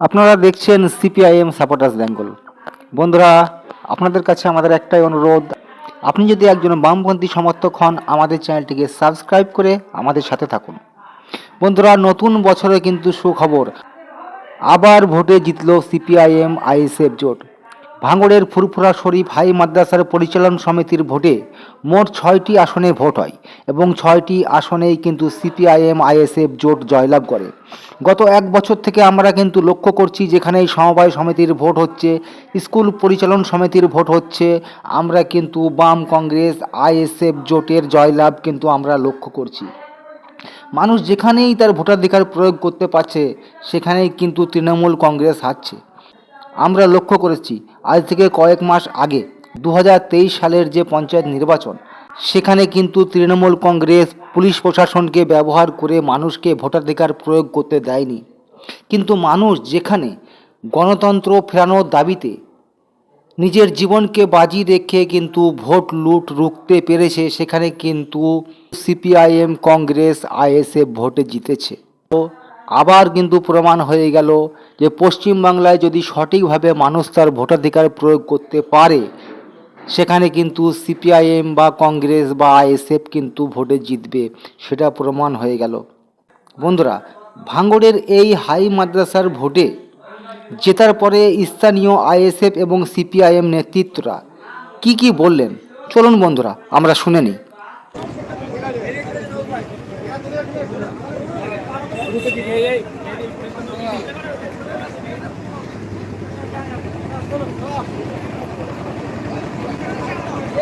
আপনারা দেখছেন CPIM supporters Bengal বন্ধুরা, আপনাদের কাছে আমাদের একটাই অনুরোধ, আপনি যদি একজন বামপন্থী সমর্থক হন, আমাদের চ্যানেলটিকে সাবস্ক্রাইব করে আমাদের সাথে থাকুন। বন্ধুরা, নতুন বছরে কিন্তু সুখবর, আবার ভোটে জিতল সিপিআইএম আইএসএফ জোট। ভাঙড়ের ফুরফুরা শরীফ হাই মাদ্রাসার পরিচালন সমিতির ভোটে মোট ছয়টি আসনে ভোট হয় এবং ছয়টি আসনেই কিন্তু সিপিআইএম, আইএসএফ জোট জয়লাভ করে। গত এক বছর থেকে আমরা কিন্তু লক্ষ্য করছি যেখানেই সমবায় সমিতির ভোট হচ্ছে, স্কুল পরিচালন সমিতির ভোট হচ্ছে, আমরা কিন্তু বাম কংগ্রেস, আইএসএফ জোটের জয়লাভ কিন্তু আমরা লক্ষ্য করছি। মানুষ যেখানেই তার ভোটাধিকার প্রয়োগ করতে পারছে, সেখানেই কিন্তু তৃণমূল কংগ্রেস হারছে। আমরা লক্ষ্য করেছি, আজ থেকে কয়েক মাস আগে দু হাজার তেইশ সালের যে পঞ্চায়েত নির্বাচন, সেখানে কিন্তু তৃণমূল কংগ্রেস পুলিশ প্রশাসনকে ব্যবহার করে মানুষকে ভোটাধিকার প্রয়োগ করতে দেয়নি। কিন্তু মানুষ যেখানে গণতন্ত্র ফেরানোর দাবিতে নিজের জীবনকে বাজি রেখে কিন্তু ভোট লুট রুখতে পেরেছে, সেখানে কিন্তু সিপিআইএম কংগ্রেস, আইএসএফ ভোটে জিতেছে। তো আবার কিন্তু প্রমাণ হয়ে গেল যে পশ্চিমবাংলায় যদি সঠিকভাবে মানুষ তার ভোটাধিকার প্রয়োগ করতে পারে, সেখানে কিন্তু সিপিআইএম বা কংগ্রেস বা আইএসএফ কিন্তু ভোটে জিতবে, সেটা প্রমাণ হয়ে গেল। বন্ধুরা ভাঙ্গড়ের এই হাই মাদ্রাসার ভোটে জেতার পরে স্থানীয় আইএসএফ এবং সিপিআইএম নেতৃত্বরা কি কি বললেন? চলুন বন্ধুরা, আমরা শুনে নিই।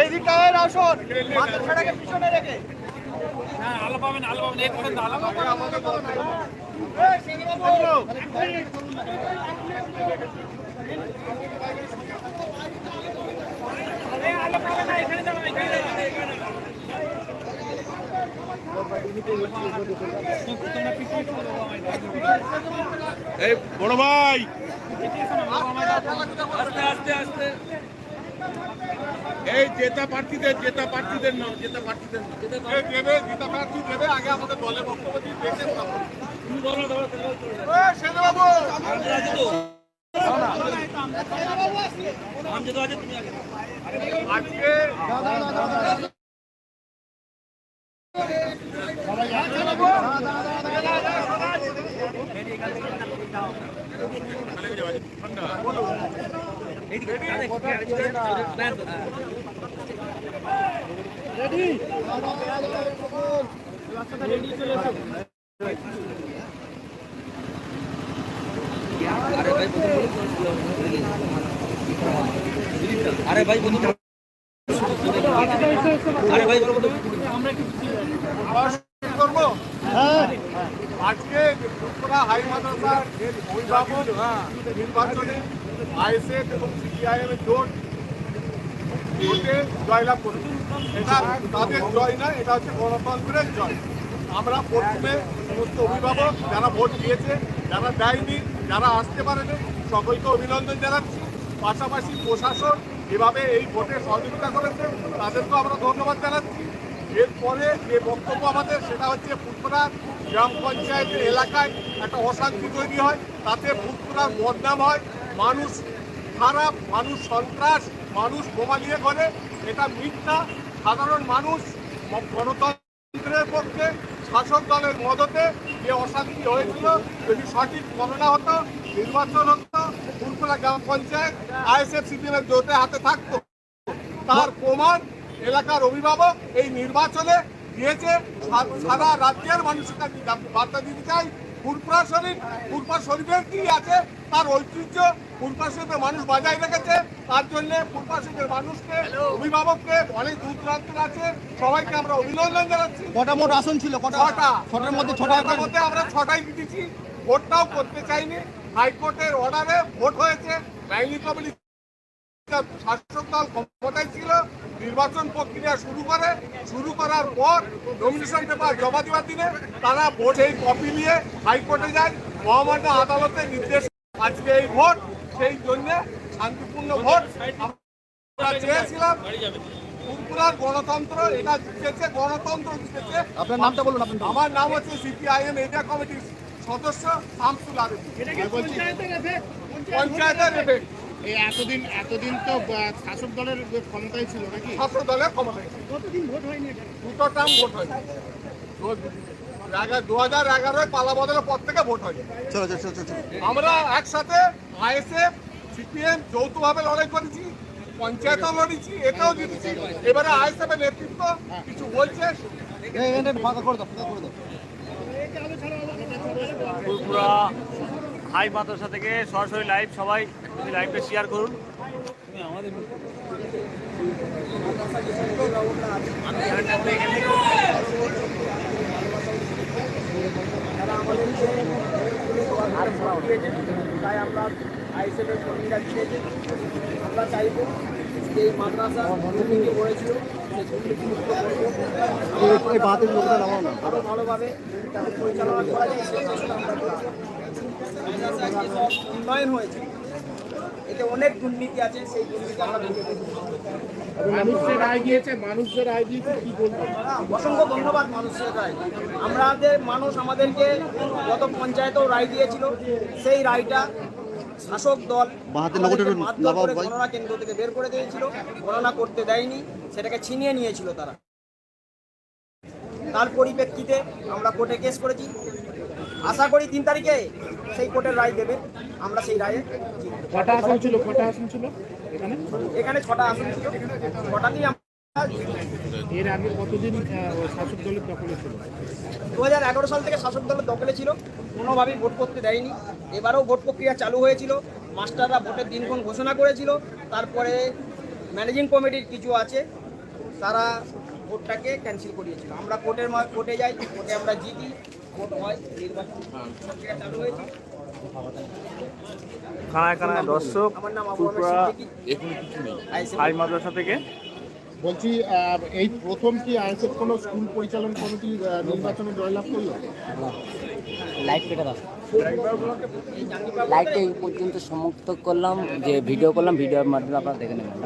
এই দিকটা আসুন মাদ্রাসাটাকে পিছনে রেখে আলো পাবেন আলো পাবেন এক পর্যন্ত আলো পাবেন এই বড় ভাই। এই জেতা প্রার্থীদের জেতা প্রার্থীদের নাম জেতা প্রার্থীদের দেবে জেতা প্রার্থী দেবে আগে আমাদের দলের বক্তব্য দিয়ে দেখে তারপর। আরে ভাই বলুন আরে ভাই বলুন করব আজকে হাই মাদ্রাসার অভিভাবক নির্বাচনে আইএসএফ এবং সিপিআইএম এর জোট ভোটে জয়লাভ করেছে। এটা তাদের জয় না, এটা হচ্ছে গণতন্ত্রের জয়। আমরা প্রথমে সমস্ত অভিভাবক যারা ভোট দিয়েছে, যারা দেয়নি, যারা আসতে পারেনি, সকলকে অভিনন্দন জানাচ্ছি। পাশাপাশি প্রশাসন এভাবে এই ভোটে সহযোগিতা করেছে, তাদেরকেও আমরা ধন্যবাদ জানাচ্ছি। এরপরে যে বক্তব্য আমাদের, সেটা হচ্ছে ফুটপুরা গ্রাম পঞ্চায়েতের এলাকায় একটা অশান্তি তৈরি হয়, তাতে ফুটপুরার বদনাম হয়। মানুষ খারাপ, মানুষ সন্ত্রাস, মানুষ বোমা নিয়ে করে এটা মিথ্যা। সাধারণ মানুষ গণতন্ত্রের পক্ষে, শাসক দলের মদতে যে অশান্তি হয়েছিল, যদি সঠিক গণনা হতো, নির্বাচন হতো ফুলপুরা গ্রাম পঞ্চায়েত আইএসএফ সিপিএমের জোটে হাতে থাকতো। তার প্রমাণ এলাকার অভিভাবক এই নির্বাচনে দিয়েছে। সারা রাজ্যের মানুষের কাছে বার্তা দিতে চাই ফুরপুরা শরীফ ফুরপুরা শরীফের কি আছে? তার ঐতিহ্য ফুলপাশে মানুষ বাজায় রেখেছে? তার জন্য ফুলপাশে মানুষকে অভিভাবককে অনেক দূর দূরান্তের আছে সবাইকে আমরা অভিনন্দন জানাচ্ছি। কটা মোট আসন ছিল? কটা? ছটার মধ্যে ছটা ছটার মধ্যে আমরা ছটাই দিতেছি ভোটটাও করতে চাইনি। হাইকোর্টের অর্ডারে ভোট হয়েছে। কমিটি শাসক দল ক্ষমতায় ছিল। নির্বাচন প্রক্রিয়া শুরু করে। শুরু করার পর নমিনেশন পেপার জমা দেওয়ার দিনে তারা ভোট এই কপি নিয়ে হাইকোর্টে যায়। মহামান্য আদালতের নির্দেশ আজকে এই ভোট। সেই জন্য শান্তিপূর্ণ ভোট আমরা চেয়েছিলাম। ত্রিপুরার গণতন্ত্র এটা জিতেছে গণতন্ত্র জিতেছে। আপনার নামটা বলুন আপনার আমার নাম হচ্ছে সিপিআইএম এরিয়া কমিটির সদস্য শামসুল আলম। পঞ্চায়েতের এফেক্ট এই এতদিন এতদিন তো শাসক দলের ক্ষমতায় ছিল নাকি? ছাত্র দলের ক্ষমতায় দুটো টার্ম ভোট হয় দু হাজার এগারোয় পালা বদলের পর থেকে ভোট হয় চলো চলো চলো চলো। আমরা একসাথে আইএসএফ সিপিএম যৌথভাবে লড়াই করেছি পঞ্চায়েতও লড়েছি এটাও জিতেছি। এবারে আইএসএফ এর নেতৃত্ব কিছু বলছে? হাই মাদ্রাসা থেকে সরাসরি লাইভ সবাই লাইভটা শেয়ার করুন। তাই আমরা আইসেফের কর্মীরা দিয়েছে আমরা চাইব যে মাদ্রাসা দুর্নীতি করেছিল সেই আরও ভালোভাবে তাকে পরিচালনা করা যায় আমরা উন্নয়ন হয়েছে এতে অনেক দুর্নীতি আছে সেই দুর্নীতি আমরা ভেঙে দেবো মানুষ যে রায় দিয়েছে মানুষ যে রায় দিয়েছে কি বলব? অসংখ্য ধন্যবাদ মানুষের রায়। আমাদের মানুষ আমাদেরকে গত পঞ্চায়েতেও রায় দিয়েছিল সেই রায়টা শাসক দল গণনা কেন্দ্র থেকে বের করে দিয়েছিল গণনা করতে দেয়নি সেটাকে ছিনিয়ে নিয়েছিল তারা। তার পরিপ্রেক্ষিতে আমরা কোর্টে কেস করেছি আশা করি তিন তারিখে সেই কোর্টের রায় দেবে। আমরা সেই রায়ে। কটা আসন ছিল? কটা আসন ছিল এখানে? এখানে ছটা আসন ছিল। ছটাতেই আমরা এর আগে কতদিন শাসক দলের দখলে ছিল? দু হাজার এগারো সাল থেকে শাসক দলের দখলে ছিল। কোনোভাবেই ভোট করতে দেয়নি। এবারেও ভোট প্রক্রিয়া চালু হয়েছিল। মাস্টাররা ভোটের দিনক্ষণ ঘোষণা করেছিল। তারপরে ম্যানেজিং কমিটির কিছু আছে তারা ভোটটাকে ক্যান্সেল করিয়েছিল। আমরা কোর্টের কোর্টে যাই কোর্টে আমরা জিতি। হয় কানায় কানায় দর্শক আইসি হাই মাদ্রাসা থেকে। বলছি এই প্রথম কি আইএসএফ কোনো স্কুল পরিচালন কমিটি নির্বাচনে জয়লাভ করল? লাইট কেটে দাও। লাইটটা এই পর্যন্ত সমাপ্ত করলাম যে ভিডিও করলাম ভিডিওর মাধ্যমে আপনারা দেখে নেবেন।